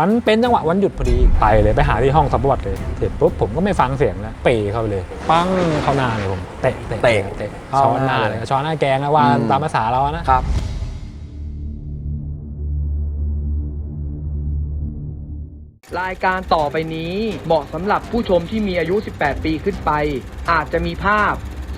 มันเป็นจังหวะวันหยุดพอดีไปเลยไปหาที่ห้องซับประวัติเลยเสร็จปุ๊บผมก็ไม่ฟังเสียงแล้วเปเข้าไปเลย ปั้งเข้าหน้าเลยผมเตะเตะเตะเตะเข้าช้อนหน้าหน้าเลยเลยช้อนหน้าแกงนะว่าอืมตามภาษาเราอะนะครับรายการต่อไปนี้เหมาะสำหรับผู้ชมที่มีอายุ 18 ปีขึ้นไป อาจจะมีภาพ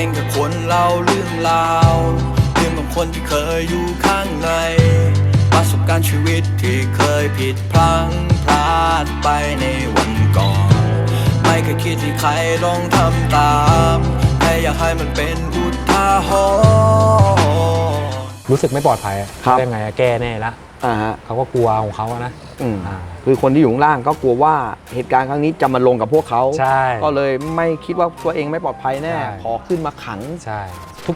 เป็นแค่คนเล่าเรื่องราวเรื่องของคนที่เคยอยู่ข้างใน ประสบการณ์ชีวิตที่เคยผิดพลั้งพลาดไปในวันก่อน ไม่เคยคิดที่ใครลองทำตามแค่อยากให้มันเป็นอุทาหรณ์รู้สึกไม่ปลอดภัยอะครับ ได้ไงอะแก้แน่ละ อ่าฮะเขาก็กลัวของเขาอะนะอืมอ่าคือคนที่อยู่ข้างล่างก็กลัวว่าเหตุการณ์ครั้งนี้จะมาลงกับพวกเขา ใช่ ก็เลยไม่คิดว่าตัวเองไม่ปลอดภัยแน่ ใช่ ขอขึ้นมาขัง ใช่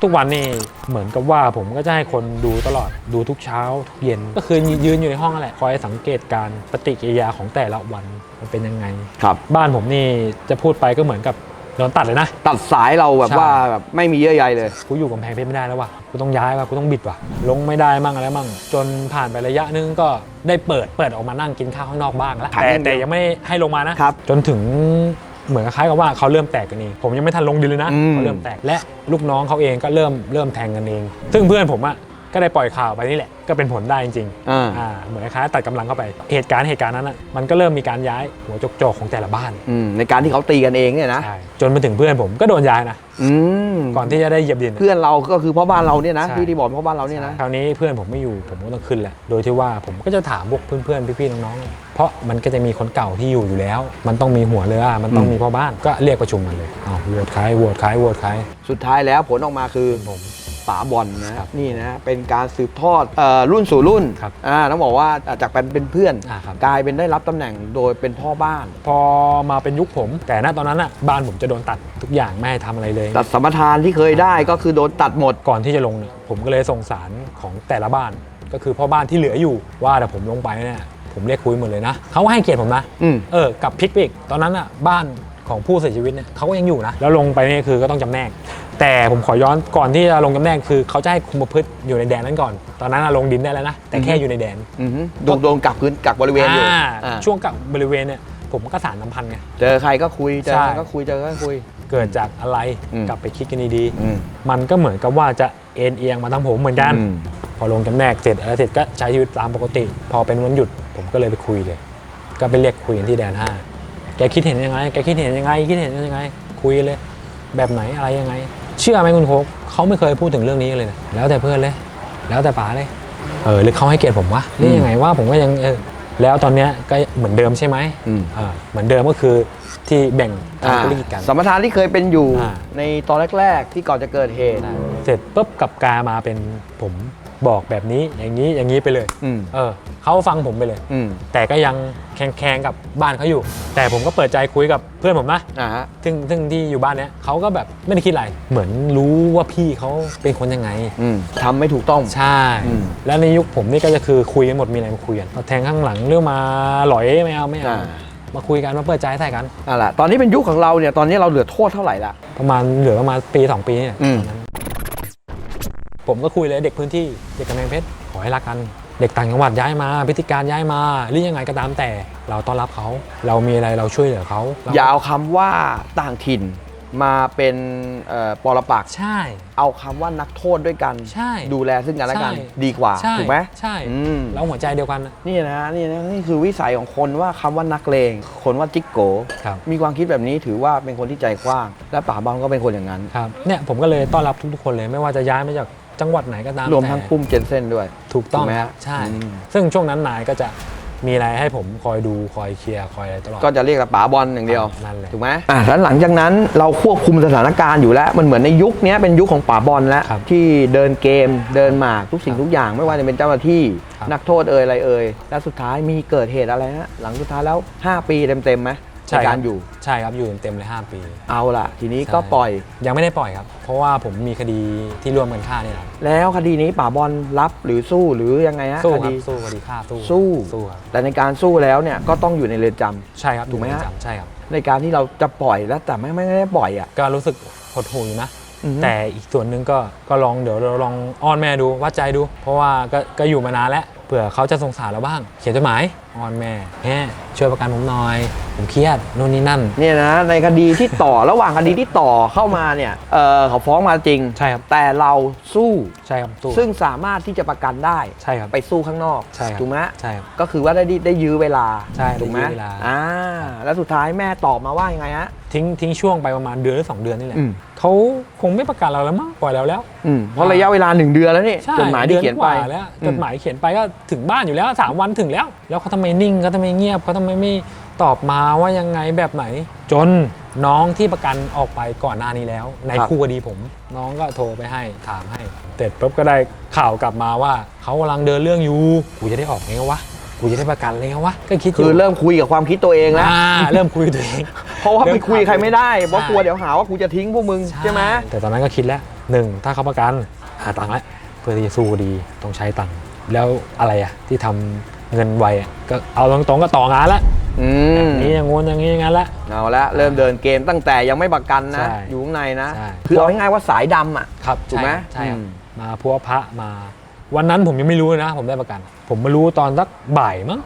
ทุกๆวันนี่เหมือนกับว่าผมก็จะให้คนดูตลอดดูทุกเช้าทุกเย็น ก็คือยืนอยู่ในห้องนั่นแหละคอยสังเกตการณ์ปฏิกิริยาของแต่ละวันมันเป็นยังไง ครับ บ้านผมนี่จะพูดไปก็เหมือนกับ โดนตัดเลยนะ ตัดสายเราแบบใช่ ว่าแบบไม่มีเยื่อใยเลย กูอยู่กำแพงเพชรไม่ได้แล้วว่ะ กูต้องย้ายว่ะ กูต้องบิดว่ะ ลงไม่ได้มั่งอะไรมั่ง จนผ่านไประยะนึงก็ได้เปิด เปิดออกมานั่งกินข้าวข้างนอกบ้างแล้วขายแต่อย่างเดียวแต่ยังไม่ให้ลงมานะ ครับจนถึงเหมือนคล้ายกับว่าเขาเริ่มแตกกันเอง ผมยังไม่ทันลงดินเลยนะอืม เขาเริ่มแตก และลูกน้องเขาเองก็เริ่มเริ่มแทงกันเอง ซึ่งเพื่อนผมอะ ก็ได้ปล่อยข่าวไปนี่แหละก็เป็นผลได้จริงๆอ่า อ่าเหมือนคล้ายๆตัดกำลังเข้าไป เหตุการณ์เหตุการณ์นั้นอะมันก็เริ่มมีการย้ายหัวโจกๆของแต่ละบ้านอืมในการที่เขาตีกันเองเนี่ยนะใช่จนมาถึงเพื่อนผมก็โดนย้ายนะอืมก่อนที่จะได้เหยียบดิน เพื่อนเราก็คือพ่อบ้านเราเนี่ยนะใช่ ที่ที่บอกพ่อบ้านเราเนี่ยนะ คราวนี้เพื่อนผมไม่อยู่ผมก็ต้องขึ้นแหละ โดยที่ว่าผมก็จะถามพวกเพื่อนๆพี่ๆน้องๆ เพราะมันก็จะมีคนเก่าที่อยู่อยู่แล้ว มันต้องมีหัวเรือ มันต้องอืมมีพ่อบ้านก็เรียกประชุมกันเลยอ้าวโหวตใครโหวตใครโหวตใครสุดท้ายแล้วผลออกมาคือผม ป๋าบอลนะครับนี่นะเป็นการสืบทอดเอ่อรุ่นสู่รุ่นครับอ่าต้องบอกว่าจากเป็นเป็นเพื่อนอ่าครับกลายเป็นได้รับตำแหน่งโดยเป็นพ่อบ้าน พอมาเป็นยุคผม แต่ณตอนนั้นอะบ้านผมจะโดนตัดทุกอย่างไม่ให้ทำอะไรเลยตัดสัมปทานที่เคยได้ก็คือโดนตัดหมดก่อนที่จะลงเนี่ยผมก็เลยส่งสารของแต่ละบ้าน ก็คือพ่อบ้านที่เหลืออยู่ว่าแต่ผมลงไปเนี่ยผมเรียกคุยหมดเลยนะเขาก็ให้เกียรติผมนะอืมเออกลับพลิกไปอีกตอนนั้นอะบ้าน ของผู้เสียชีวิตเนี่ยเขาก็ยังอยู่นะ แล้วลงไปนี่คือก็ต้องจำแนก แต่ผมขอย้อนก่อนที่จะลงจำแนกคือเขาจะให้คุมประพฤติอยู่ในแดนนั้นก่อน ตอนนั้นอะลงดินได้แล้วนะแต่แค่อยู่ในแดนอือฮึโดนโดนกักพื้นกักบริเวณอยู่อ่าอ่าช่วงกับบริเวณเนี่ยผมก็สารน้ำพันธ์ไง เจอใครก็คุยเจอใช่ ใครก็คุยเจอใครก็คุย เกิดจากอะไรอืม กลับไปคิดกันดีอืม ๆมันก็เหมือนกับว่าจะเอ็นเอียงมาทางผมเหมือนกัน อืม พอลงจำแนกเสร็จอะไรเสร็จก็ใช้ชีวิตตามปกติ พอเป็นวันหยุดผมก็เลยไปคุยเลย ก็ไปเรียกคุยกันที่แดนห้า แกคิดเห็นยังไง แกคิดเห็นยังไง คิดเห็นยังไง คุยเลย แบบไหนอะไรยังไง เชื่อไหมคุณโคกเขาไม่เคยพูดถึงเรื่องนี้เลยนะแล้วแต่เพื่อนเลย แล้วแต่ป๋าเลย เออหรือเขาให้เกียรติผมวะหรือยังไงว่าผมก็ยังเออแล้วตอนเนี้ยก็เหมือนเดิมใช่ไหมอืมอ่าเหมือนเดิมก็คือที่แบ่งอ่าทำธุรกิจกันสัมปทานที่เคยเป็นอยู่อ่า ในตอนแรก ๆ ที่ก่อนจะเกิดเหตุ เสร็จปุ๊บกลับกลายมาเป็นผม บอกแบบนี้อย่างนี้อย่างนี้ไปเลยอืม เออเขาฟังผมไปเลย อืมแต่ก็ยังแข่งแข่งกับบ้านเขาอยู่ แต่ผมก็เปิดใจคุยกับเพื่อนผมนะ อ่าฮะ ซึ่งซึ่งที่อยู่บ้านเนี้ยเขาก็แบบไม่ได้คิดอะไร เหมือนรู้ว่าพี่เขาเป็นคนยังไง อืมทำไม่ถูกต้อง ใช่ อืมแล้วในยุคผมนี่ก็จะคือคุยกันหมดมีอะไรมาคุยกันมาแทงข้างหลังเรื่องมาหลอยไม่เอาไม่เอาอ่า มาคุยกันมาเปิดใจใส่กัน อ่าล่ะตอนนี้เป็นยุคของเราเนี่ย ตอนนี้เราเหลือโทษเท่าไหร่ละ ประมาณเหลือประมาณปี 2 ปีเนี่ยอืม ตอนนั้น ผมก็คุยเลยเด็กพื้นที่เด็กกำแพงเพชรขอให้รักกัน เด็กต่างจังหวัดย้ายมาพฤติการย้ายมาหรือยังไงก็ตามแต่ เราต้อนรับเขาเรามีอะไรเราช่วยเหลือเขาเรอย่าเอาคำว่าต่างถิ่นมาเป็นเอ่อปรปักษ์ใช่ เอาคำว่านักโทษด้วยกัน ใช่ดูแลซึ่งกันและกันใช่ ดีกว่าใช่ถูกไหมใช่อืมแล้วหัวใจเดียวกันนะนี่นะนี่นะนี่คือวิสัยของคนว่าคำว่านักเลงคนว่าจิกโกครับ มีความคิดแบบนี้ถือว่าเป็นคนที่ใจกว้าง และป๋าบอลก็เป็นคนอย่างนั้น ครับเนี่ยผมก็เลยต้อนรับทุกๆคนเลยไม่ว่าจะย้ายมาจาก จังหวัดไหนก็ตามรวมแต่ทั้งปุ้มเจนเซ่นด้วย ถูกต้องถูกไหมฮะใช่อืมซึ่งช่วงนั้นนายก็จะมีอะไรให้ผมคอยดูคอยเคลียร์คอยอะไรตลอด ก็จะเรียกแต่ป๋าบอลอย่างเดียวนั่นแหละถูกไหมอะแล้วหลังจากนั้นเราควบคุมสถานการณ์อยู่แล้ว มันเหมือนในยุคนี้เป็นยุคของป๋าบอลแล้วครับที่เดินเกมเดินหมากทุกสิ่งทุกอย่างไม่ว่าจะเป็นเจ้าหน้าที่คครับนักโทษเอ่ยอะไรเอ่ยแล้วสุดท้ายมีเกิดเหตุอะไรฮะหลังสุดท้ายแล้ว 5 ปีเต็มๆไหม ในคการบอยู่ ใช่ครับอยู่เต็มๆเลย 5 ปี เอาล่ะ ทีนี้ก็ใช่ปล่อย ยังไม่ได้ปล่อยครับ เพราะว่าผมมีคดีที่ร่วมกันฆ่านี่แหละแล้วคดีนี้ป่าบอลรับหรือสู้หรือยังไงฮะสู้คครัดีบสู้คดีฆ่าสู้สู้สู้ครับแต่ในการสู้แล้วเนี่ยก็ต้องอยู่ในเรือนจำใช่ครับถูกไหมฮะอยู่ในเรือนจำใช่ครับในการที่เราจะปล่อยแล้วแต่ไม่ไม่ได้ปล่อยอะก็รู้สึกหดหู่อยู่นะอือฮึแต่อีกส่วนหนึ่งก็ก็ลองเดี๋ยวเราลองอ้อนแม่ดูวัดใจดู เพราะว่าก็ก็อยู่มานานแล้วเผื่อเขาจะสงสารเราบ้าง เขียนจดหมายอ้อนแม่แม่ช่วยประกันผมหน่อย ผมเครียดนู่นนี่นั่น เนี่ยนะในคดีที่ต่อ ระหว่างคดีที่ต่อเข้ามาเนี่ยเออเขาฟ้องมาจริง ใช่ครับ แต่เราสู้ใช่ครับสู้ซึ่งสามารถที่จะประกันได้ใช่ครับไปสู้ข้างนอกใช่ครับถูกไหมใช่ครับก็คือว่าได้ได้ได้ยื้อเวลาใช่ถูกไหมได้ยื้อเวลา อ่าแล้วสุดท้ายแม่ตอบมาว่ายังไงฮะ ทิ้งทิ้งช่วงไปประมาณเดือนหรือสองเดือนนี่แหละอืม เขาคงไม่ประกันเราแล้วมั้งปล่อยเราแล้ว อืมเพราะระยะเวลาหนึ่งเดือนแล้วนี่ใช่จดหมายที่เขียนไป ดือกว่าแล้วจดหมายเขียนไปก็ถึงบ้านอยู่แล้วสามวันถึงแล้ว แล้วเขาทำไมนิ่งเขาทำไมเงียบเขาทำไมไม่ตอบมาว่ายังไงแบบไหน จนน้องที่ประกันออกไปก่อนหน้านี้แล้ว ในครับคู่คดีผม น้องก็โทรไปให้ถามให้เสร็จปุ๊บก็ได้ข่าวกลับมาว่าเขากำลังเดินเรื่องอยู่กูจะได้ออกไงวะกูจะได้ประกันเลยไงวะก็คิดยู่คือเริ่มคุยกับความคิดตัวเองแล้ว อ่าเริ่มคุยกับตัวเอง เพราะว่าไปคุยใครไม่ได้เพราะใช่กลัวเดี๋ยวหาว่ากูจะทิ้งพวกมึงใช่ไหมแต่ตอนนั้นก็คิดแล้วหนึ่งถ้าเขาประกันหาตังค์แล้วเพื่อที่จะสู้คดีต้องใช้ตังค์ แล้วอะไรอะที่ทำเงินไวอะก็เอาตรงๆก็ต่องานละอืมนี่อย่างงู้นอย่างนี้อย่างนั้นละเอาละเริ่มเดินเกมตั้งแต่ยังไม่ประกันนะใช่อยู่ข้างในนะใช่คือเอาง่ายๆว่าสายดำอะครับถูกไหมใช่ครับอืมมาพัวพระมา วันนั้นผมยังไม่รู้เลยนะ ผมได้ประกัน ผมมารู้ตอนสักบ่ายมั้ง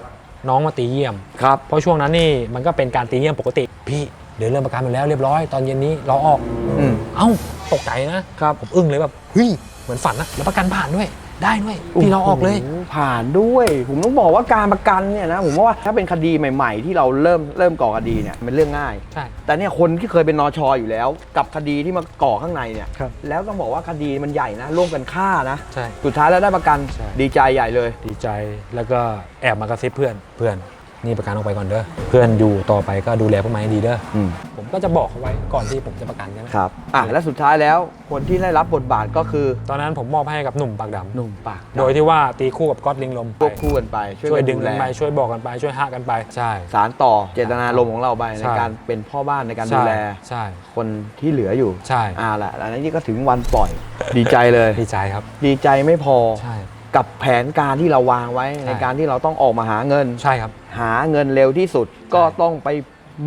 น้องมาตีเยี่ยมครับเพราะช่วงนั้นนี่มันก็เป็นการตีเยี่ยมปกติ พี่เดี๋ยวเริ่มประกันไปแล้วเรียบร้อยตอนเย็นนี้เราออกอืมเอ้าตกใจนะครับผมอึ้งเลยแบบเฮ้ยเหมือนฝันนะแล้วประกันผ่านด้วย ได้ด้วยพี่เราออกเลยโโหผ่านด้วย ผมต้องบอกว่าการประกันเนี่ยนะผมว่าถ้าเป็นคดีใหม่ ๆ ที่เราเริ่มเริ่มก่อคดีเนี่ยเป็นเรื่องง่าย ใช่ แต่เนี่ยคนที่เคยเป็นนอชออยู่แล้ว กับคดีที่มาก่อข้างในเนี่ยครับแล้วต้องบอกว่าคดีมันใหญ่นะร่วมกันฆ่านะใช่สุดท้ายแล้วได้ประกันใช่ ดีใจใหญ่เลย ดีใจแล้วก็แอบมากระซิบเพื่อนเพื่อน นี่ประกันออกไปก่อนเด้อเพื่อนอยู่ต่อไปก็ดูแลพวกมันให้ดีเด้ออืมผมก็จะบอกเขาไว้ก่อนที่ผมจะประกันใช่ไหมครับ อะและสุดท้ายแล้วคนที่ได้รับบทบาทก็คือตอนนั้นผมมอบให้กับหนุ่มปากดำหนุ่มปากโดยที่ว่าตีคู่กับก๊อตลิงลมควบคู่กันไปช่วยช่วยกันดึงดูแลกันไปช่วยบอกกันไปช่วยห้ากันไปใช่ สารต่อเจตนารมณ์ของเราไปในใช่ การเป็นพ่อบ้านในการใช่ดูแล ใช่คนที่เหลืออยู่ใช่อ่าละแล้วนี่ก็ถึงวันปล่อย ดีใจเลย ดีใจครับ ดีใจไม่พอ ใช่ กับแผนการที่เราวางไว้ใช่ในการที่เราต้องออกมาหาเงิน ใช่ครับ หาเงินเร็วที่สุดก็ต้องไป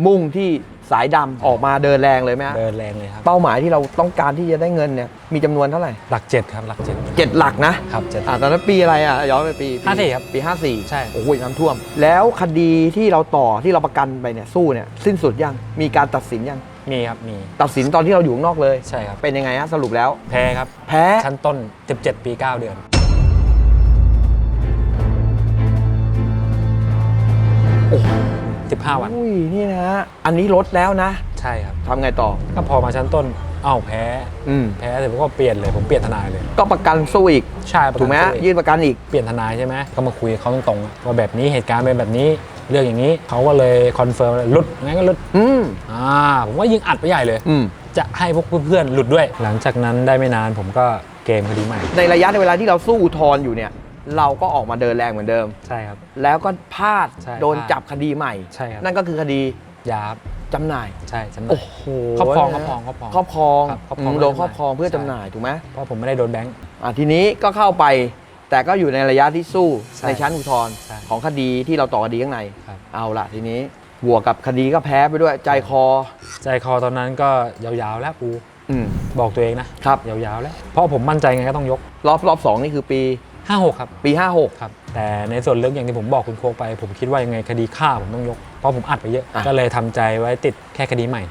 มุ่งที่สายดำออกมาเดินแรงเลยไหมฮะเดินแรงเลยครับ เป้าหมายที่เราต้องการที่จะได้เงินเนี่ยมีจำนวนเท่าไหร่หลักเจ็ดครับหลักเจ็ดเจ็ดหลักนะ ครับเจ็ด อ่าตอนนั้นปีอะไรอะย้อนไปปีปี54ครับปี 54ใช่ โอ้โหน้ำท่วม แล้วคดีที่เราต่อที่เราประกันไปเนี่ยสู้เนี่ยสิ้นสุดยังมีการตัดสินยังมีครับมีตัดสินตอนที่เราอยู่ข้างนอกเลย ใช่ครับเป็นยังไงฮะสรุปแล้ว แพ้ครับ แพ้ ชั้นต้น 17 ปี 9 เดือน โอ้โห15 วัน อุ้ยนี่นะฮะอันนี้ลดแล้วนะใช่ครับ ทำไงต่อ ก็พอมาชั้นต้น เอ้าแพ้ อืม แพ้เสร็จผมก็เปลี่ยนเลย ผมเปลี่ยนทนายเลย ก็ประกันสู้อีก ใช่ประนถูกไหมฮะตัวเองยื่นประกันอีก เปลี่ยนทนายใช่ไหม ก็มาคุยกับเขาตรงๆอะว่าแบบนี้เหตุการณ์เป็นแบบนี้ เรื่องอย่างนี้ เขาก็เลยคอนเฟิร์มหลุด งั้นก็หลุด อืม อ่า ผมว่ายิงอัดไปใหญ่เลย อืม จะให้พวกเพื่อนๆหลุดด้วย หลังจากนั้นได้ไม่นานผมก็เกมคดีใหม่ ในระยะในเวลาที่เราสู้อุทธรณ์อยู่เนี่ย เราก็ออกมาเดินแรงเหมือนเดิม ใช่ครับ แล้วก็พลาดใช่โดนพลาดจับคดีใหม่ ใช่ครับ นั่นก็คือคดียาครับจำหน่าย ใช่จำหน่าโอ้ย โหครอบครองนะครอบครองครอบครองครอบครองครับครอบครองอืมโดนครอบครองเพื่อใช่ จำหน่ายถูกไหมเพราะผมไม่ได้โดนแบงค์ อะทีนี้ก็เข้าไป แต่ก็อยู่ในระยะที่สู้ใช่ในชั้นอุทธรณ์ใช่ของคดีที่เราต่อคดีข้างใน ครับ เอาละทีนี้บวกกับคดีก็แพ้ไปด้วยใจคอ ใจคอตอนนั้นก็ยาวๆแล้วปูอืม บอกตัวเองนะครับ ยาวๆแล้ว เพราะผมมั่นใจไงก็ต้องยก รอบรอบสองนี่คือปี 56 ครับ ปี 56 ครับ แต่ในส่วนลึกอย่างที่ผมบอกคุณโคกไป ผมคิดว่ายังไงคดีฆ่าผมต้องยก เพราะผมอัดไปเยอะ อะ ก็เลยทำใจไว้ติดแค่คดีใหม่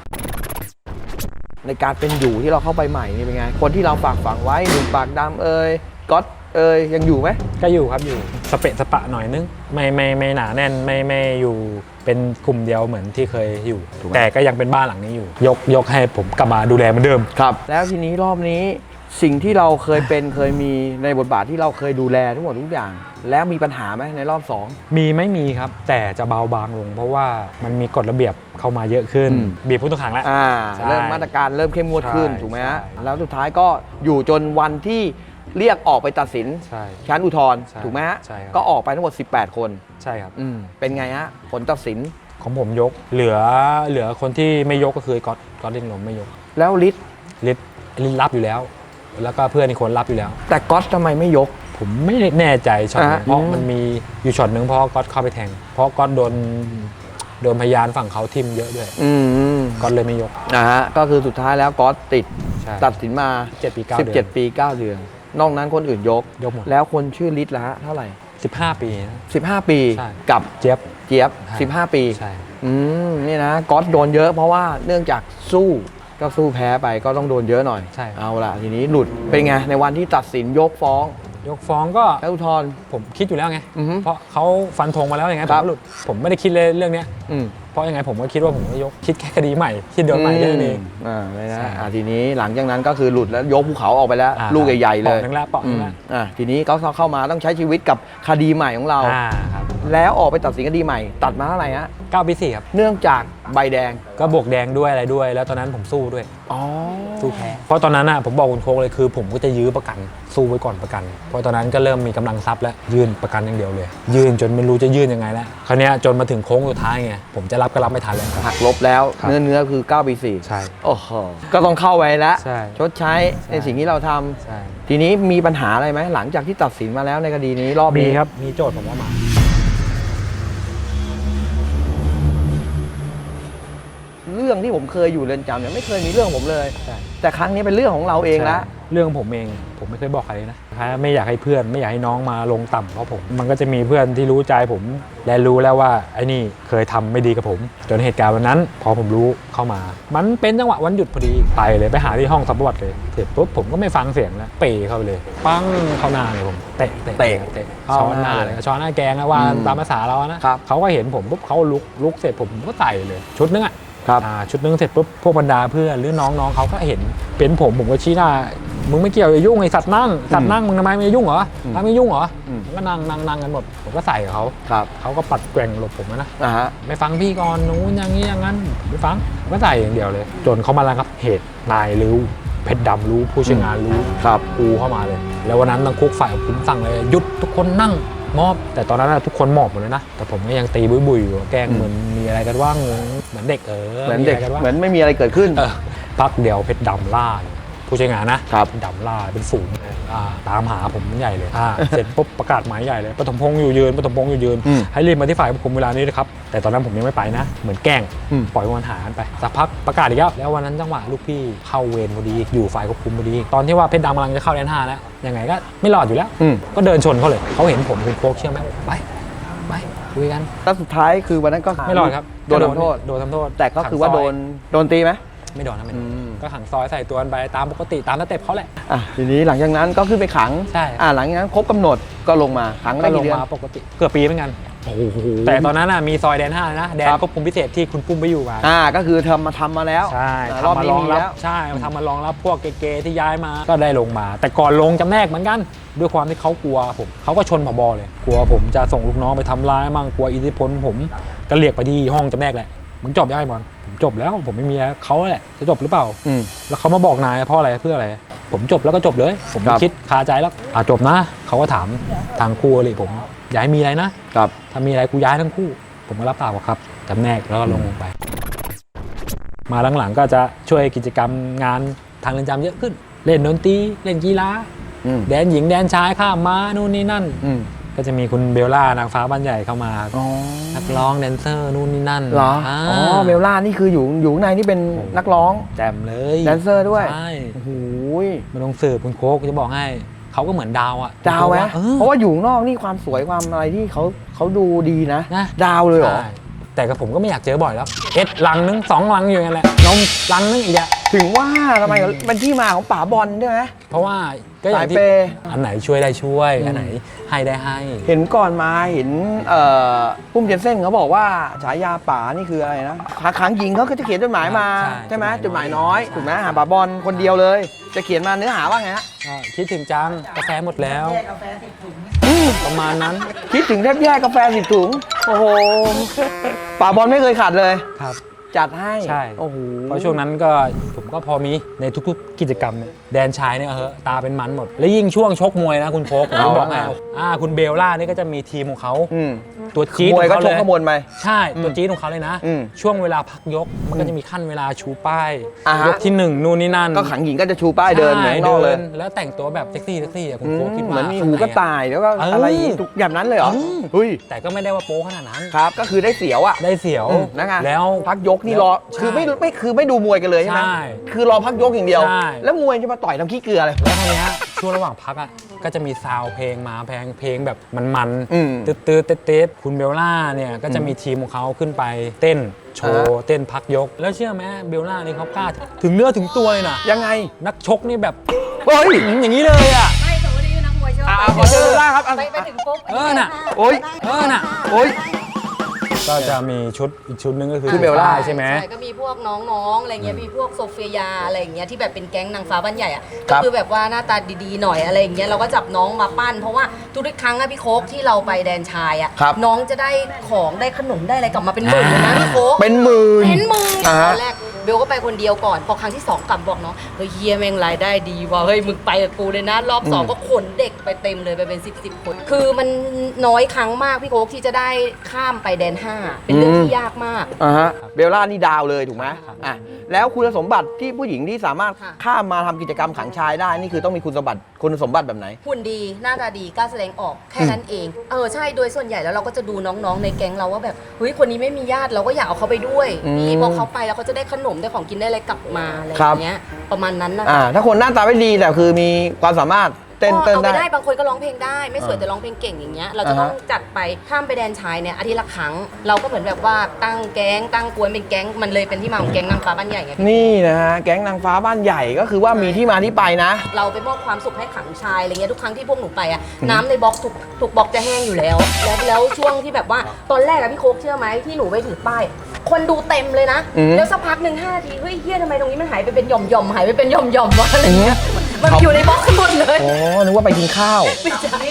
ในการเป็นอยู่ที่เราเข้าไปใหม่นี่เป็นไง คนที่เราฝากฝังไว้หนุ่มปากดำเอ่ยก๊อตเอ่ยยังอยู่ไหมก็อยู่ครับอยู่สเปะสปะหน่อยนึง ไม่ไม่ไม่หนาแน่นไม่ไม่อยู่เป็นกลุ่มเดียวเหมือนที่เคยอยู่ถูกไหมแต่ก็ยังเป็นบ้านหลังนี้อยู่ ยกยกให้ผมกลับมาดูแลเหมือนเดิม ครับ แล้วทีนี้รอบนี้ สิ่งที่เราเคยเป็นเคยมีในบทบาทที่เราเคยดูแลทั้งหมดทุกอย่าง แล้วมีปัญหาไหมในรอบสองมีไม่มีครับ แต่จะเบาบางลง เพราะว่ามันมีกฎระเบียบเข้ามาเยอะขึ้น อืม บีบผู้ต้องขังแล้ว อ่าใช่เริ่มมาตรการเริ่มเข้มงวดขึ้นใช่ถูกไหมฮะใช่ แล้วสุดท้ายก็อยู่จนวันที่เรียกออกไปตัดสินใช่ ชั้นอุทธรณ์ใช่ถูกไหมฮะใช่ครับ ก็ออกไปทั้งหมด 18 คนใช่ครับ อืมเป็นไงฮะผลตัดสิน ของผมยก เหลือเหลือคนที่ไม่ยกก็คือก๊อตก๊อตลินลมไม่ยกแล้วลิศลิศลิศรับอยู่แล้ว แล้วก็เพื่อนอีกคนรับอยู่แล้ว แต่ก๊อตทำไมไม่ยก ผมไม่แน่ใจช็อตนั้นอ่า เพราะมันมีอยู่ช็อตหนึ่งเพราะก๊อตเข้าไปแทง เพราะก๊อตโดนโดนพยานฝั่งเขาทิมเยอะด้วยอืมก๊อตเลยไม่ยก นะฮะก็คือสุดท้ายแล้วก๊อตติดใช่ตัดสินมาเจ็ดปีเก้าเดือน17 ปี 9 เดือน นอกนั้นคนอื่นยก ยกหมด แล้วคนชื่อลิศละฮะเท่าไหร่สิบห้าปีนะ 15 ปีใช่ กับเจี๊ยบ เจี๊ยบ ใช่ 15 ปี ใช่ อืม นี่นะก๊อตโดนเยอะเพราะว่าเนื่องจากสู้ ก็สู้แพ้ไปก็ต้องโดนเยอะหน่อยใช่ เอาละทีนี้หลุดเป็นไงในวันที่ตัดสินยกฟ้องยกฟ้องก็แล้วอุทธรณ์ ผมคิดอยู่แล้วไง อือฮึเพราะเขาฟันธงมาแล้วยังไงผครัมบ ก็หลุดผมไม่ได้คิดเลยเรื่องเนี้ย อืม เพราะยังไงผมก็คิดว่าผมก็ยกคิดแค่คดีใหม่คิดโดนใหม่แค่นั้นเอง อ่าไม่นะใช่ อ่าทีนี้หลังจากนั้นก็คือหลุดแล้วยกภูเขาออกไปแล้ว อ่าลูกใหญ่ๆเลยปอกหนึ่งแล้วปอกหนึ่งแล้วมอ่าทีนี้เขาเข้ามาต้องใช้ชีวิตกับคดีใหม่ของเรา อ่าครับแล้วออกไปตัดสินคดีใหม่ ตัดมาเท่าไหร่ฮะเก้าปีสี่ครับ เนื่องจากใบแดงก็บวกแดงด้วยอะไรด้วย แล้วตอนนั้นผมสู้ด้วย อ๋อสู้แพ้ เพราะตอนนั้นอะผมบอกคุณโค้กเลยคือ ผมก็จะยื้อประกันสู้ไว้ก่อนประกัน เพราะตอนนั้นก็เริ่มมีกำลังทรัพย์แล้วยื่นประกันอย่างเดียวเลย ยื่นจนไม่รู้จะยื่นยังไงแล้วคราวเนี้ยจนมาถึงโค้งสุดท้ายไงผมจะรับก็รับไม่ทันแล้วครับ หักลบแล้วครับ เนื้อเนื้อคือ9ปี4ใช่ โอ้โหก็ต้องเข้าไว้แล้วใช่ชดใช้ในสิ่งที่เราทำใช่ทีนี้มีปัญหาอะไรไหมหลังจากที่ตัดสินมาแล้วในคดีนี้รอบมีนี้ครับมีโจทย์ผมว่ามา เรื่องที่ผมเคยอยู่เรือนจำเนี่ยไม่เคยมีเรื่องผมเลยใช่ แต่ครั้งนี้เป็นเรื่องของเราเองละ ใช่เรื่องผมเองผมไม่เคยบอกใครเลยนะไม่อยากให้เพื่อนไม่อยากให้น้องมาลงต่ำเพราะผม มันก็จะมีเพื่อนที่รู้ใจผมและรู้แล้วว่าไอ้นี่เคยทำไม่ดีกับผม จนเหตุการณ์วันนั้น พอผมรู้เข้ามา มันเป็นจังหวะวันหยุดพอดีไปเลยไปหาที่ห้องสัมประวัติเลยเสร็จปุ๊บผมก็ไม่ฟังเสียงแล้วเปเข้าไปเลยปั้งเข้าหน้าเลยผมเตะเตะเตะเตะเข้าช้อนหน้าหน้าเลเลยยช้อนหน้าแกงอะว่าอืมตามภาษาเราอะนะครับ เขาก็เห็นผมปุ๊บเขาลุกลุกเสร็จผมก็ใส่เลย ชุดนึงอะ ครับอ่าชุดนึงเสร็จปุ๊บพวกบรรดาเพื่อนหรือน้องๆเขาก็เห็นเป็นผมผมก็ชี้หน้ามึงไม่เกี่ยวอย่ายุ่งไอ้สัตว์นั่งสัตว์นั่งมึงทำไมไม่ยุ่งเหรออืมทำไม่ยุ่งเหรออืมผมก็นั่งนั่งนั่งกันหมดผมก็ใส่กับเขาครับเขาก็ปัดแกว่งหลบผมนะอ่าฮะไม่ฟังพี่ก่อนนู้นอย่างนี้อย่างนั้นผมไม่ฟังผมก็ใส่อย่างเดียวเลย จนเขามาแล้วครับเหตุนายรู้เพชรดำรู้ผู้ใช้งานรู้ครับกูเข้ามาเลย แล้ววันนั้นทางคุกฝ่ายผมสั่งเลยหยุดทุกคนนั่ง มอบแต่ตอนนั้นนะทุกคนหมอบหมดเลยนะ แต่ผมก็ยังตีบุยบุยๆอยู่แกล้งอืมเหมือนมีอะไรกันว่างงเหมือนเด็กเออเหมือนเด็กะไรวะเหมือนไม่มีอะไรเกิดขึ้นเออพักเดียวเพชรดำล่าเลยผู้ใช้งานนะครับดำล่าเป็นฝูงอ่า ตามหาผมใหญ่เลยอ่าเสร็จปุ๊บประกาศหมายใหญ่เลยปฐมพงษ์อยู่ยืนปฐมพงษ์อยู่ยืนอืมให้รีบมาที่ฝ่ายควบคุมเวลานี้นะครับ แต่ตอนนั้นผมยังไม่ไปนะ เหมือนแกล้งอืมปล่อยวันหากันไปสักพักประกาศอีกแล้วแล้ววันนั้นจังหวะลูกพี่เข้าเวรพอดีอยู่ฝ่ายควบคุมพอดี ตอนที่ว่าเพชรดำกำลังจะเข้าแดนห้าแล้วยังไงก็ไม่รอดอยู่แล้วอืมก็เดินชนเขาเลยเขาเห็นผมคุณโค้กเชื่อไหมไปไปคุยกันแล้วสุดท้ายคือวันนั้นก็ไม่รอดครับโดนทำโทษโดนทำโทษแต่ก็คือว่าขังซโดยนโดนตีไหม ไม่โดนนะไม่โดนอืม ก็ขังซอยใส่ตัวกันไปตามปกติตามสเต็ปเขาแหละ อะทีนี้หลังจากนั้นก็ขึ้นไปขังใช่ อ่าหลังจากนั้นครบกำหนดก็ลงมาขังก็ได้ลกี่งเดือนมาปกติเกือบปีเหมือนกัน โอ้โห แต่ตอนนั้นน่ะมีซอยแดนห้านะ แดนครับ ควบคุมพิเศษที่คุณปุ้มไปอยู่มา อ่าก็คือทำมาทำมาแล้วใช่อ่ารอบทำมานี้รองมีรับ แล้ว ใช่ทำมารองรับพวกเกย์ๆที่ย้ายมาก็ได้ลงมา แต่ก่อนลงจำแนกเหมือนกัน ด้วยความที่เขากลัวผมเขาก็ชนผบเลย กลัวผมจะส่งลูกน้องไปทำร้ายมั่งกลัวอิทธิพลผมก็เรียกไปที่ห้องจำแนกแหละ มึงจบได้บอลผมจบแล้ว ผมไม่มีอะไรเขาแหละจะจบหรือเปล่า อืม แล้วเขามาบอกนายเพราะอะไรเพื่ออะไร ผมจบแล้วก็จบเลย ผมครับ คิดคาใจแล้วอะจบนะเขาก็ถามทางคู่เลยผมอย่าให้มีอะไรนะ ครับ ถ้ามีอะไรกูย้ายทั้งคู่ ผมก็รับปากว่าครับจำแนกแล้วก็ลงลงไป มาหลังๆก็จะช่วยกิจกรรมงานทางเรือนจำเยอะขึ้น เล่นดนตรีเล่นกีฬาอืมแดนหญิงแดนชายข้ามม้านู่นนี่นั่น อืม ก็จะมีคุณเบลล่านางฟ้าบ้านใหญ่เข้ามาอ๋อนักร้องแดนเซอร์นู่นนี่นั่นเหรอาอ๋อเบลล่านี่คืออยู่อยู่ข้างในนี่เป็นนักร้องแจมเลยแดนเซอร์ด้วยใช่โอ้โหไมันลงสืบคุณโค้กจะบอกให้เขาก็เหมือนดาวอะดาวไหมเออเพราะว่าอยู่ข้างนอกนี่ความสวยความอะไรที่เขาเขาดูดีนะนะดาวเลยเหรอใช่ แต่กับผมก็ไม่อยากเจอบ่อยแล้วเอ็ดลังนึงสองลังอยู่นั่นแหละนมลังนึงอีกอะถึงว่าทำไมเป็นที่มาของป๋าบอลใช่ไหม เพราะว่าก็อย่าสางยที่เปย์ อันไหนช่วยได้ช่วยอันไหนให้ได้ให้ เห็นก่อนมาเห็นเอ่อปุ้มเจนเซ่นเขาบอกว่าฉายาป๋านี่คืออะไรนะครั้งยิงเขาก็จะเขียนจดหมายมาใช่ใช่ไหมจจดดหมามหายยน้น้ออย ยถูกไหมหาป๋าบอลคนเดียวเลย จะเขียนมาเนื้อหาว่าไงฮะ ก็คิดถึงจังกาแฟหมดแล้ว ประมาณนั้น คิดถึงแทบแยกกาแฟสิบถุง โอ้โหป๋าบอลไม่เคยขาดเลย ครับ จัดให้ ใช่ โอ้โห เพราะช่วงนั้นก็ผมก็พอมีในทุกๆ กิจกรรมเนี่ย แดนชายเนี่ยเออตาเป็นมันหมด แล้วยิ่งช่วงชกมวยนะคุณโค้กผมจะบอกให้อ่าคุณเบลล่านี่ก็จะมีทีมของเขาอืมตัวจี๊ดมวยของก็เขาชเลกยขบวนไป ใช่ตัวอืมจี๊ดของเขาเลยนะ อืมช่วงเวลาพักยกมันก็จะมีขั้นเวลาชูป้ายอ่าฮะ ยกที่หนึ่งนู่นนี่นั่นก็ขังหญิงก็จะชูป้ายเดินเหมือนข้างนอกเลยดิแล้วแต่งตัวแบบเซ็กซี่เซ็กซี่อะคุณอืมโค้กคิดเหว่ามือนมีข้งหูในกระอะต่ายแล้วก็เออออะไรทุกอย่างนั้นเลยเหรออืม เฮ้ยแต่ก็ไม่ได้ว่าโป๊ขนาดนั้น ครับ ก็คือได้เสียวอะ ได้เสียวอืมนะไงแล้วพักยกนี่รอ ใช่ คือไม่ไม่คือไม่ดูมวยกันเลยใช่ไหมใช่คือรอพักยกอย่างเดียว ใช่ แล้วมวยจะมาต่อยทำขี้เกลืออะไรแล้วทีเนี้ยช่วงระหว่างพักอะก็จะมีซาวด์เพลงมาเพลงเพลงแบบมันอืมๆตืดตืดเต๊ดๆคุณเบลล่าเนี่ยก็จะมีทีมของเขาขึ้นไปเต้นโชอ่าว์เต้นพักยก แล้วเชื่อไหมเบลล่านี่เขากล้าถึงเนื้อถึงตัวเลยนะยังไง นักชกนี่แบบเฮ้ย อย่างนี้เลยอะ ไม่สมมติว่านักมวยใช่ไหมอ่าขอเชิญเบลล่าครับอะ ไปไปถึงปุ๊บเออน่ะ โอ๊ย เออน่ะ โอ้ย ก็จะมีชุดอีกชุดหนึงก็คือคุณเบลล่า ใช่ไหมใช่ก็มีพวกน้องๆอะไรเงี้ยมีพวกโซเฟียอะไรอย่างเงี้ยที่แบบเป็นแก๊งนางฟ้าบ้านใหญ่อะครัก็บคือแบบว่าหน้าตาดีๆหน่อยอะไรอย่างเงี้ยเราก็จับน้องมาปั้น เพราะว่าทุกๆครั้งอะพี่โคกที่เราไปแดนชายอะครับ น้องจะได้ของได้ขนมได้อะไรกลับมาเป็นหมื่นเลยนะพี่โคก เป็นหมื่นเป็นหมื่นอ่าตฮะ อนแรกเบลก็ไปคนเดียวก่อน พอครั้งที่สองกลับบอกน้องเฮ้ยเฮียแม่งรายได้ดีว่ะเฮ้ยมึงไปกับกูเลยนะ รอบสองอืมก็ขนเด็กไปเต็มเลยไปเป็นสิบสิบคน คือมันน้อยครั้งมากพี่โคกที่จะได้ข้ามไปแดนห้าเป็นเรื่องที่ยากมาก อ่าฮะเบลล่านี่ดาวเลยถูกไหมอะแล้วคุณสมบัติที่ผู้หญิงที่สามารถค่ะ ข้ามมาทำกิจกรรมขังชายได้นี่คือต้องมีคุณสมบัติคุณสมบัติแบบไหน หุ่นดีหน้าตาดีกล้าแสดงออกแค่นั้นเอง เออใช่โดยส่วนใหญ่แล้วเราก็จะดูน้องๆในแก๊งเราว่าแบบเฮ้ยคนนี้ไม่มีญาติเราก็อยากเอาเขาไปด้วยอืมนี่พอเขาไปแล้วเขาจะได้ขนมได้ของกินได้อะไรกลับมาอะไรอครับ ย่างเงี้ยประมาณนั้นนะอ่า ถ้าคนหน้าตาไม่ดีแต่คือมีความสามารถ เต้นก็เต้นเอาไปได้ ได้บางคนก็ร้องเพลงได้ ไม่สวยอ่าแต่ร้องเพลงเก่งอย่างเงี้ยเราจะอ่าฮะต้องจัดไปข้ามไปแดนชายเนี่ยอาทิตย์ละครั้งเราก็เหมือนแบบว่าตั้งแก๊งตั้งกวนเป็นแก๊งมันเลยเป็นที่มาของแก๊งนางฟ้าบ้านใหญ่ไงพี่นี่นะฮะแก๊งนางฟ้าบ้านใหญ่ก็คือว่ามีที่มาที่ไปนะ เราไปมอบความสุขให้ขังชายอะไรเงี้ยทุกครั้งที่พวกหนูไปอะน้ำในบล็อกทุกทุกบล็อกจะแห้งอยู่แล้ว แล้วแล้วช่วงที่แบบว่าตอนแรกอะพี่โคกเชื่อไหมที่หนูไปถือป้าย คนดูเต็มเลยนะ อืมแล้วสักพักหนึ่งห้าทีเฮ้ยเฮียทำไมตรงนี้มันหายไปเป็นหย่อมหย่อมๆหายไปเป็นหย่อมหย่อมๆวะอะไรเงี้ย มันเขาอยู่ในบล็อกหมดเลยอ๋อนึกว่าไปกินข้าวไม่ใช่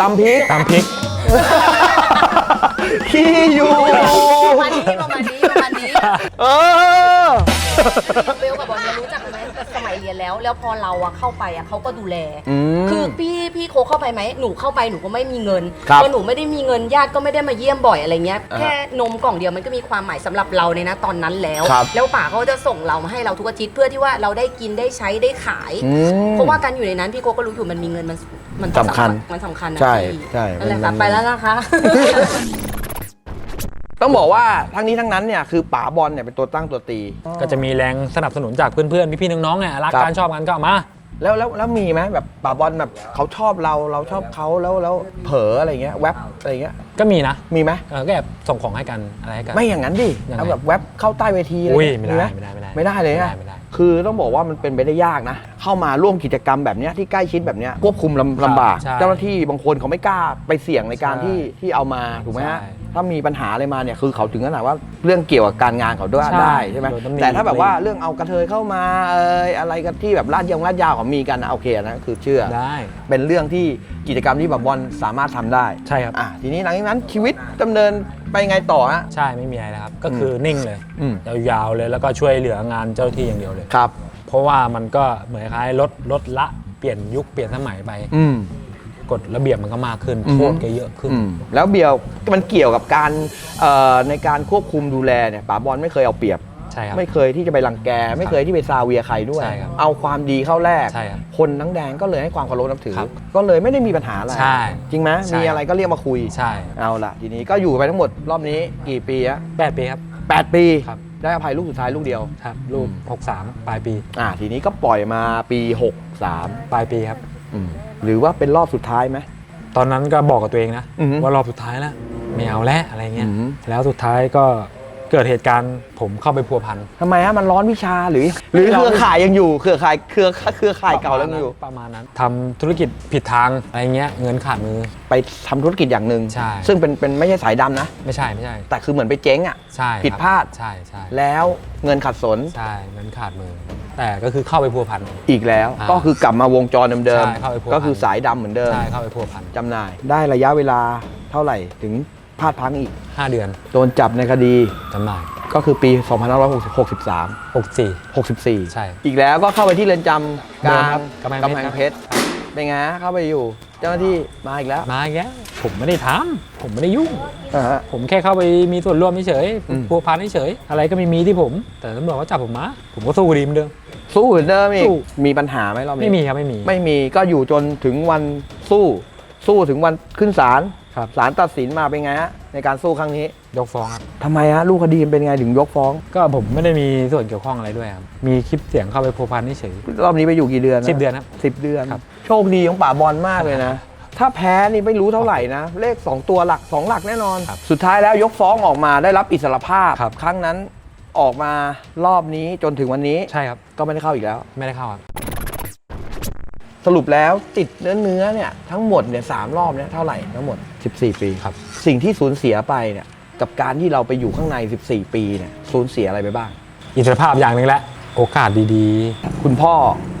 ตำพริกตามพริก ขี้อยู่ประมาณนี้ประมาณนี้ประมาณนี้เออ เบลกับบอลเนี่ยรู้จัก รียนแล้ว แล้วพอเราอะเข้าไปอะเขาก็ดูแล อืม คือพี่พี่โคกเข้าไปไหมหนูเข้าไปหนูก็ไม่มีเงินครับพอหนูไม่ได้มีเงินญาติก็ไม่ได้มาเยี่ยมบ่อยอะไรเงี้ยอ่าฮะแค่นมกล่องเดียวมันก็มีความหมายสำหรับเราในนะตอนนั้นแล้ว ครับ แล้วป่าเขาจะส่งเรามาให้เราทุกอาทิตย์เพื่อที่ว่าเราได้กินได้ใช้ได้ขาย อืม เพราะว่าการอยู่ในนั้นพี่โคกก็รู้อยู่มันมีเงินมันมันต้องสำคัญมันสำคัญนะใช่พี่ใช่นั่นแหละมันค่ะมัน ไปแล้วนะคะ ต้องบอกว่าทั้งนี้ทั้งนั้นเนี่ยคือป๋าบอลเนี่ยเป็นตัวตั้งตัวตี ก็จะมีแรงสนับสนุนจากเพื่อนๆ พี่ๆ น้องๆเนี่ยรักครับ การชอบกันก็เอามา แล้วแล้วแล้วมีไหมแบบป๋าบอลแบบเขาชอบเราเราชอบเขาแล้วแล้วเผลออะไรเงี้ยแวบอะไรเงี้ยก็มีนะมีไหมเออก็แอบส่งของให้กันอะไรให้กัน ไม่อย่างนั้นดิยังไงเอาแบบแวบเข้าใต้เวทีอะไรอุ้ยเงี้ไม่ได้หไม่ได้ไม่ได้ไม่ได้เลยไม่นะได้ไม่ได้ คือต้องบอกว่ามันเป็นไปได้ยากนะ เข้ามาร่วมกิจกรรมแบบเนี้ยที่ใกล้ชิดแบบเนี้ยควบคุมลำลำบาก ใช่เจ้าหน้าที่บางคนเขาไม่กล้าไปเสี่ยงในการใช่ ที่ที่เอามาถูกไหมฮะ ใช่ ถ้ามีปัญหาอะไรมาเนี่ยคือเขาถึงขนาดว่าเรื่องเกี่ยวกับการงานเขาด้วยใช่ได้ใช่ไหมโดนตำหนิแต่ถ้าแบบว่าเรื่องเอากระเทยเข้ามาเอยอะไรกันที่แบบลาดยงลาดยาวเขามีกันนะโอเคนะคือเชื่อ ได้ เป็นเรื่องที่กิจกรรมที่แบบบอลสามารถทำได้ใช่ครับ อะทีนี้หลังจากนั้นชีวิตดำเนินไปไงต่อฮะ ใช่ไม่มีอะไรแล้วครับ ก็คือนิ่งเลย อืม ยาวๆเลยแล้วก็ช่วยเหลืองานเจ้าหน้าที่อย่างเดียวเลย ครับ เพราะว่ามันก็เหมือนคล้ายลดลดละเปลี่ยนยุคเปลี่ยนสมัยไป อืม กฎระเบียบมันก็มากขึ้นอือฮึโทษก็เยอะขึ้น อืมแล้วเบียวมันเกี่ยวกับการเอ่อในการควบคุมดูแลเนี่ยป๋าบอลไม่เคยเอาเปรียบ ใช่ครับ ไม่เคยที่จะไปรังแก ไม่เคยที่ไปซาเวียใครด้วย ใช่ครับเอาความดีเข้าแรก ใช่ครับคนทั้งแดงก็เลยให้ความเคารพนับถือ ครับก็เลยไม่ได้มีปัญหาอะไร ใช่จริงไหมใช่ มีอะไรก็เรียกมาคุย ใช่เอาล่ะ ทีนี้ก็อยู่ไปทั้งหมดรอบนี้กี่ปีอะแปดปีครับ แปดปีครับ ได้อภัยลูกสุดท้ายลูกเดียว ครับรูป63 ปลายปี อ่าทีนี้ก็ปล่อยมาปี 63 ปลายปีครับ อืม หรือว่าเป็นรอบสุดท้ายไหม ตอนนั้นก็บอกกับตัวเองนะ อือฮึว่ารอบสุดท้ายแล้วไม่เอาแล้วอะไรเงี้ยอือฮึ แล้วสุดท้ายก็ เกิดเหตุการณ์ผมเข้าไปพัวพันทำไมฮะมันร้อนวิชาหรือ หรือเครือข่ายยังอยู่เครือข่ายเครือเครือข่ายเก่ายังอยู่ ประมาณนั้นทำธุรกิจผิดทางอะไรเงี้ยเงินขาดมือ ไปทำธุรกิจอย่างหนึ่งใช่ ซึ่งเป็นเป็นไม่ใช่สายดำนะ ไม่ใช่ไม่ใช่ แต่คือเหมือนไปเจ๊งอะ ใช่ครับผิดพลาด ใช่ใช่แล้วเงินขัดสนใช่เงินขาดมือ แต่ก็คือเข้าไปพัวพัน อีกแล้ว อ่าก็คือกลับมาวงจรเดิมใช่เข้าไปพัวพัน ๆก็คือสายดำเหมือนเดิมใช่เข้าไปพัวพันจำหน่ายได้ระยะเวลาเท่าไหร่ถึง พลาดพลังอีกห้าเดือนโดนจับในคดีจำหน่ายก็คือปี 2563 64 64 ใช่ อีกแล้วก็เข้าไปที่เรือนจำกลางกำแพงเพชรกำแพงเพชรเป็นไงฮะเข้าไปอยู่ เจ้าหน้าที่มาอีกแล้ว มาอีกแล้ว ผมไม่ได้ทำผมไม่ได้ยุ่งอ่าฮะผมแค่เข้าไปมีส่วนร่วมเฉยอืมๆพัวพันเฉยๆอะไรก็ไม่มีที่ผม แต่ตำรวจก็จับผมมา ผมก็สู้คดีเหมือนเดิมสู้เหมือนเดิมอีกสู้มีปัญหาไหมรอบนี้ไม่มีครับไม่มี ไม่มีก็อยู่จนถึงวันสู้ สู้ถึงวันขึ้นศาล ครับ ศาลตัดสินมาเป็นไงฮะในการสู้ครั้งนี้ยกฟ้องครับ ทำไมฮะลูกคดีมันเป็นไงถึงยกฟ้อง ก็ผมไม่ได้มีส่วนเกี่ยวข้องอะไรด้วยครับ มีคลิปเสียงเข้าไปพัวพันเฉย รอบนี้ไปอยู่กี่เดือนสิบเดือนครับสิบเดือน ครับโชคดีของป่าบอลมากเลยนะ ถ้าแพ้นี่ไม่รู้เท่าไหร่นะ เลข 2 ตัวหลัก 2 หลักแน่นอน ครับสุดท้ายแล้วยกฟ้องออกมาได้รับอิสรภาพครับ ครั้งนั้นออกมารอบนี้จนถึงวันนี้ใช่ครับ ก็ไม่ได้เข้าอีกแล้ว ไม่ได้เข้าครับ สรุปแล้วติดเนื้อเนื้อๆเนี่ยทั้งหมดเนี่ยสามรอบเนี่ยเท่าไหร่ทั้งหมด 14 ปีครับ สิ่งที่สูญเสียไปเนี่ยกับการที่เราไปอยู่ข้างใน 14 ปีเนี่ยสูญเสียอะไรไปบ้าง อิสรภาพอย่างหนึ่งแหละ โอกาสดีคุณพ่อ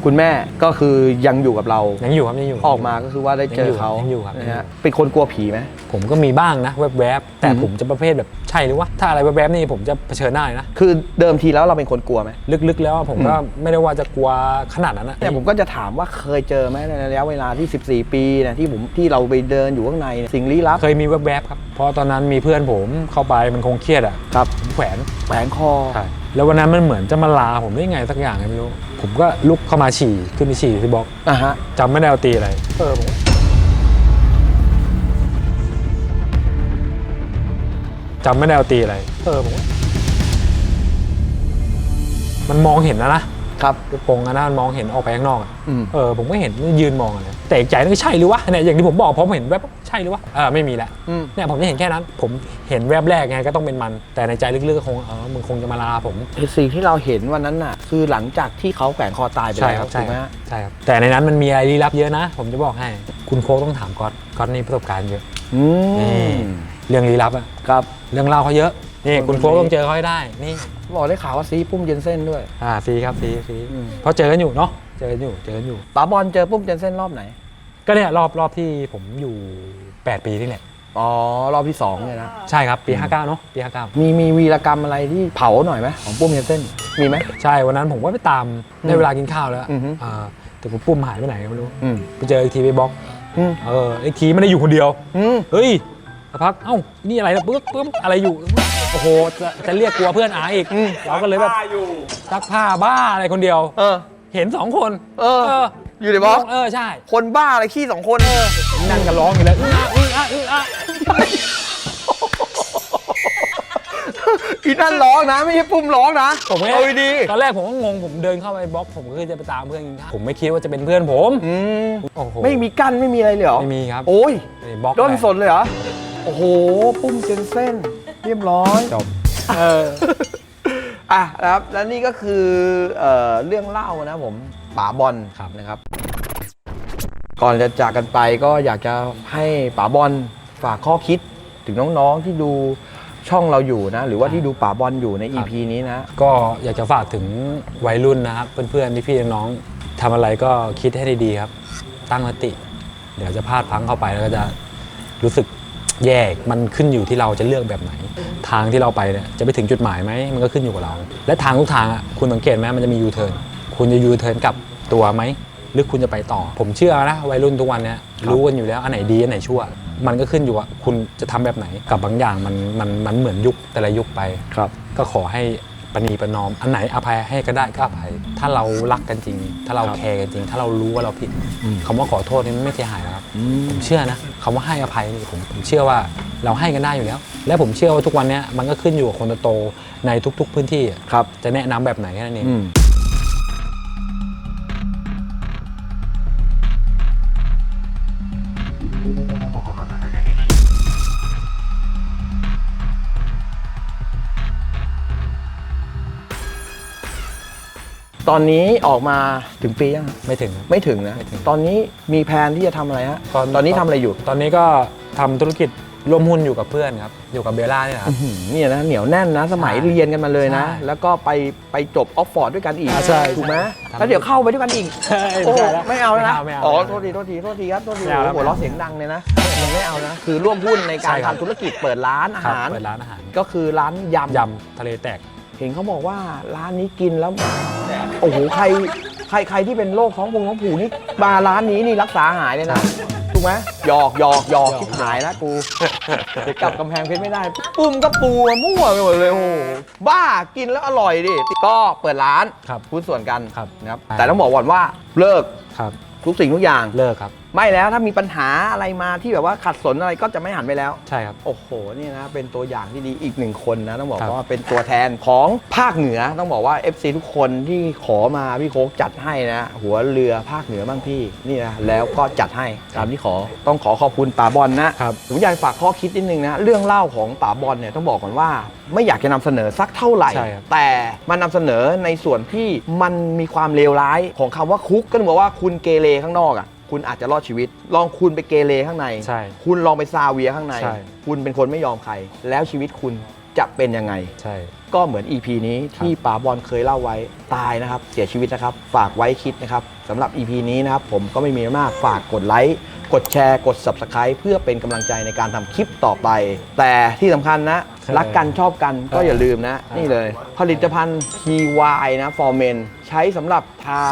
คุณแม่ก็คือยังอยู่กับเรา ๆ ยังอยู่ครับยังอยู่ ออกมาก็คือว่าได้เจอเขายังอยู่ครับ นะฮะเป็นคนกลัวผีไหม ผมก็มีบ้างนะแวบๆ แต่อืม ผมจะประเภทแบบใช่หรือวะถ้าอะไรแวบๆนี่ผมจะเผชิญหน้าเลยนะ คือเดิมทีแล้วเราเป็นคนกลัวไหม ลึกๆแล้วอะผมก็ไม่ได้ว่าจะกลัวขนาดนั้นนะเนี่ยผมก็จะถามว่าเคยเจอไหมในระยะเวลาที่ 14 ปีนะที่ผมที่เราไปเดินอยู่ข้างในเนี่ยสิ่งลี้ลับเคยมีแวบๆครับเพราะตอนนั้นมีเพื่อนผมเข้าไปมันคงเครียดอะครับผมแขวนแขวนคอ ใช่ แล้ววันนั้นมันเหมือนจะมาลาผมได้ไงสักอย่างไงไม่รู้ ผมก็ลุกเข้ามาฉี่ขึ้นไปฉี่ที่บล็อกอะฮะจำไม่ได้เอาตีอะไรเออผมจำไม่ได้เอาตีอะไร เออผมมันมองเห็นนะนะครับลูกโปงอันนั้นมันมองเห็นออกไปข้างนอกอะอืม เออผมก็เห็นยืนมองอะไร แต่อีกใจนึงใช่หรือวะเนี่ยอย่างที่ผมบอกพอผมเห็นแวบใช่หรือวะเออไม่มีแล้วอืม เนี่ยผมจะเห็นแค่นั้น ผมเห็นแวบแรกไงก็ต้องเป็นมัน แต่ในใจลึกๆก็คงเออมึงคงจะมาลาผม ไอ้สิ่งที่เราเห็นวันนั้นน่ะ คือหลังจากที่เขาแขวนคอตายไปใช่แล้วครับ ใช่ถูกไหมครับฮะใช่ครับ แต่ในนั้นมันมีอะไรลี้ลับเยอะนะ ผมจะบอกให้ คุณโค้กต้องถามก๊อตก๊อตนี่ประสบการณ์เยอะ อืนี่ มเรื่องลี้ลับอะครับ เรื่องเล่าเขาเยอะ นี่คนคุณโค้กคนนี้ต้องเจอเขาให้ได้ นี่บอกได้ข่าวว่าซีปุ้มเจนเซ่นด้วย อ่าซีครับซีซีอืม เพราะเจอกันอยู่เนาะ เจอกันอยู่ เจอกันอยู่ป๋าบอลเจอปุ้มเจนเซ่นรอบไหน ก็เนี่ยรอบรอบที่ผมอยู่ 8 ปีนี่แหละอ๋อ รอบที่สองเนี่ยนะ ใช่ครับปี 59เนาะปี59มีมีวีรกรรมอะไรที่เผาหน่อยไหมของปุ้มเจนเซ่นมีไหมใช่วันนั้นผมก็ไปตามอืมได้เวลากินข้าวแล้วอือฮึ อ่าแต่ผมปุ้มหายไปไหนก็ไม่รู้อืมไปเจออีกทีไปบล็อกอืมเอออีกทีไม่ได้อยู่คนเดียว อืมเฮ้ยสักพักเอ้านี่อะไรนะปึ๊บปึ๊บอะไรอยู่โอ้โหจะจะเรียกกลัวเพื่อนอาอีกอืมเราก็เลยแบบซักผ้าบ้าอะไรคนเดียว เออ เห็นสองคนเอออยู่ในบล็อกเออใช่ คนบ้าอะไรขี้สองคนนั่งกันร้องอยู่เลยอื้ออื้ออะอื้ออะอีนั่นร้องนะไม่ใช่ปุ้มร้องนะผมไม่เอาดีตอนแรกผมก็งงผมเดินเข้าไปบล็อกผมก็คือจะไปตามเพื่อนกินข้าวผมไม่คิดว่าจะเป็นเพื่อนผมๆอืมโอ้โหไม่มีกั้นไม่มีอะไรเลยเหรอไม่มีครับโอ้ยนี่บล็อกด้นเลยสนเลยเหรอโอ้โหปุ้มเจนเซ่นเรียบร้อยจบเออ อะนะครับแล้วนี่ก็คือเอ่อเรื่องเล่านะผมป๋าบอลครับนะครับ ก่อนจะจากกันไปก็อยากจะให้ป๋าบอลฝากข้อคิดถึงน้องๆที่ดูช่องเราอยู่นะ หรือว่าที่ดูป๋าบอลอยู่ใน EP นี้นะ ก็อยากจะฝากถึงวัยรุ่นนะครับ เพื่อนๆพี่ๆน้องๆทำอะไรก็คิดให้ดีๆครับ ตั้งสติ เดี๋ยวจะพลาดพลั้งเข้าไปแล้วก็จะรู้สึก แย่มันขึ้นอยู่ที่เราจะเลือกแบบไหน ทางที่เราไปเนี่ยจะไปถึงจุดหมายไหมมันก็ขึ้นอยู่กับเรา และทางทุกทางอะคุณสังเกตไหมมันจะมียูเทิร์นคุณจะยูเทิร์นกลับตัวไหมหรือคุณจะไปต่อ ผมเชื่อนะวัยรุ่นทุกวันเนี้ยรู้กันอยู่แล้วอันไหนดีอันไหนชั่ว มันก็ขึ้นอยู่ว่าคุณจะทำแบบไหนกับบางอย่างมันมันมันเหมือนยุคแต่ละยุคไป ครับ ก็ขอให้ปณีประนอม อันไหนอภัยให้ก็ได้ก็อภัย ถ้าเรารักกันจริง ถ้าเราครับแคร์กันจริง ถ้าเรารู้ว่าเราผิดอืมคำว่าขอโทษนี่มันไม่เสียหายนะครับ ผมเชื่อนะคำว่าให้อภัยนี่ผมผมเชื่อว่าเราให้กันได้อยู่แล้ว และผมเชื่อว่าทุกวันเนี้ยมันก็ขึ้นอยู่กับคนโตๆในทุก ๆ พื้นที่อะครับ จะแนะนำแบบไหนแค่นั้นเอง อืม ตอนนี้ออกมาถึงปียังไม่ถึงครับไม่ถึงนะไม่ถึงตอนนี้มีแผนที่จะทำอะไรฮะตอน ตอนนี้ทำอะไรอยู่ตอนนี้ก็ทำธุรกิจร่วมหุ้นอยู่กับเพื่อนครับ อยู่กับเบลล่าเนี่ยครับ อื้อหือเนี่ยนะเหนียวแน่นนะ สมัยใช่เรียนกันมาเลยนะ ใช่แล้วก็ไปไปจบออฟฟอร์ดด้วยกันอีกอ่าใช่ถูกไหมใช่แล้วเดี๋ยวเข้าไปด้วยกันอีกใช่โอ้ใช่แล้วไม่เอาแล้วนะไม่เอาอ๋อไม่เอาโทษทีโทษทีโทษทีครับโทษทีไม่เอาแล้วโอ้โหหัวเราะเสียงดังเลยนะมันไม่เอานะคือร่วมหุ้นในการใช่ครับ ทำธุรกิจเปิดร้านอาครับหาร เปิดร้านอาหารก็คือร้านยำยำทะเลแตก เห็นเขาบอกว่าร้านนี้กินแล้ว โอ้โหใครใครใครที่เป็นโรคท้องพงท้องผูนี่มาร้านนี้นี่รักษาหายเลยนะถูกไหมหยอกหยอกหยอกหยอกชิบหายนะกูเดี๋ยวกลับกำแพงเพชรไม่ได้ ปุ้มก็ปูมามั่วไปหมดเลยโอ้โหบ้ากินแล้วอร่อยดิก็เปิดร้านครับหุ้นส่วนกันครับ นะครับแต่ต้องบอกก่อนว่าเลิกครับทุกสิ่งทุกอย่างเลิกครับ ไม่แล้วถ้ามีปัญหาอะไรมาที่แบบว่าขัดสนอะไรก็จะไม่หันไปแล้ว ใช่ครับ โอ้โหนี่นะเป็นตัวอย่างที่ดีอีกหนึ่งคนนะต้องบอกครับว่าเป็นตัวแทนของภาคเหนือต้องบอกว่า FC ทุกคนที่ขอมาพี่โค้กจัดให้นะ หัวเรือภาคเหนือบ้างพี่นี่นะแล้วก็จัดให้ตามที่ขอต้องขอขอบคุณป๋าบอลนะครับ ผมอยากฝากข้อคิดนิดนึงนะเรื่องเล่าของป๋าบอลเนี่ยต้องบอกก่อนว่า ไม่อยากจะนำเสนอสักเท่าไหร่ ใช่ครับ แต่มันนำเสนอในส่วนที่มันมีความเลวร้ายของคำว่าคุกก็ต้องบอกว่าคุณเกเรข้างนอกอะ คุณอาจจะรอดชีวิต ลองคุณไปเกเรข้างใน ใช่คุณลองไปซาเวียข้างใน ใช่ คุณเป็นคนไม่ยอมใคร แล้วชีวิตคุณจะเป็นยังไง ใช่ ก็เหมือน EP นี้ที่ป๋าบอลเคยเล่าไว้ตายนะครับ เสียชีวิตนะครับ ฝากไว้คิดนะครับสำหรับ EP นี้นะครับ ผมก็ไม่มีมากฝากกดไลค์กดแชร์ กด Subscribe เพื่อเป็นกำลังใจในการทำคลิปต่อไป แต่ที่สำคัญนะ รักกันชอบกันก็อย่าลืมนะ นี่เลย ผลิตภัณฑ์ TY นะ For Men ใช้สำหรับทา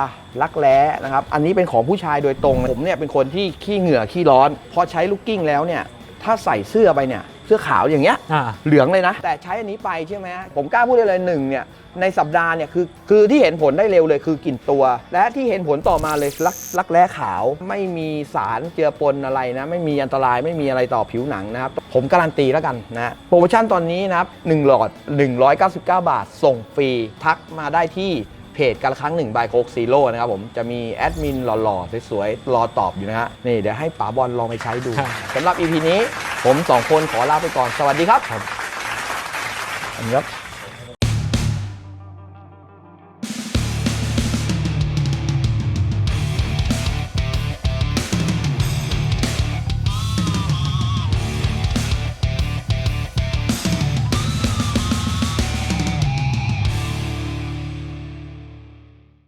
รักแร้นะครับ อันนี้เป็นของผู้ชายโดยตรง ผมเนี่ยเป็นคนที่ขี้เหงื่อขี้ร้อน พอใช้ลูกกิ้งแล้วเนี่ย ถ้าใส่เสื้อไปเนี่ย เสื้อขาวอย่างเงี้ยอ่า เหลืองเลยนะ แต่ใช้อันนี้ไปใช่ไหมฮะผมกล้าพูดได้เลยหนึ่งเนี่ยในสัปดาห์เนี่ยคือคือที่เห็นผลได้เร็วเลยคือกลิ่นตัว และที่เห็นผลต่อมาเลยรักรักแร้ขาว ไม่มีสารเจือปนอะไรนะ ไม่มีอันตรายไม่มีอะไรต่อผิวหนังนะครับ ผมการันตีแล้วกันนะโปรโมชั่นตอนนี้นะครับ1หลอด 199 บาท ส่งฟรีทักมาได้ที่ เพจกันละครั้งหนึ่งบายโคกซีโร่นะครับผมจะมีแอดมินหล่อๆสวยๆรอตอบอยู่นะฮะนี่เดี๋ยวให้ป๋าบอลลองไปใช้ดูครับสำหรับ EP นี้ผมสองคนขอลาไปก่อนสวัสดีครับครับอันนี้ครับ